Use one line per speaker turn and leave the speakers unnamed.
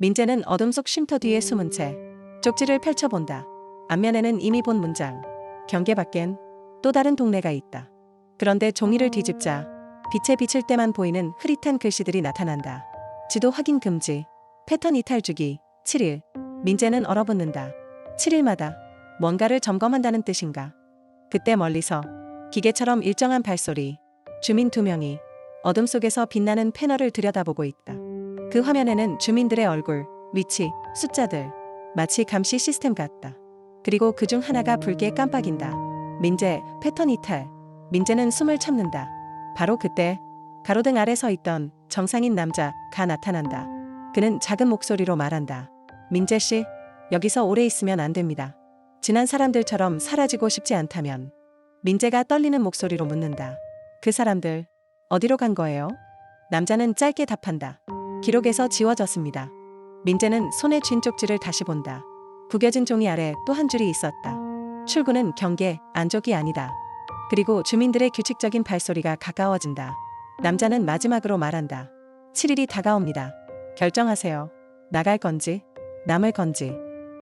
민재는 어둠 속 쉼터 뒤에 숨은 채 쪽지를 펼쳐본다. 앞면에는 이미 본 문장. 경계 밖엔 또 다른 동네가 있다. 그런데 종이를 뒤집자 빛에 비칠 때만 보이는 흐릿한 글씨들이 나타난다. 지도 확인 금지. 패턴 이탈 주기. 7일. 민재는 얼어붙는다. 7일마다 뭔가를 점검한다는 뜻인가. 그때 멀리서 기계처럼 일정한 발소리. 주민 두 명이 어둠 속에서 빛나는 패널을 들여다보고 있다. 그 화면에는 주민들의 얼굴, 위치, 숫자들. 마치 감시 시스템 같다. 그리고 그 중 하나가 붉게 깜빡인다. 민재, 패턴 이탈. 민재는 숨을 참는다. 바로 그때 가로등 아래 서 있던 정상인 남자가 나타난다. 그는 작은 목소리로 말한다. 민재 씨, 여기서 오래 있으면 안 됩니다. 지난 사람들처럼 사라지고 싶지 않다면 민재가 떨리는 목소리로 묻는다. 그 사람들 어디로 간 거예요? 남자는 짧게 답한다. 기록에서 지워졌습니다. 민재는 손에 쥔 쪽지를 다시 본다. 구겨진 종이 아래 또 한 줄이 있었다. 출구는 경계, 안쪽이 아니다. 그리고 주민들의 규칙적인 발소리가 가까워진다. 남자는 마지막으로 말한다. 7일이 다가옵니다. 결정하세요. 나갈 건지, 남을 건지.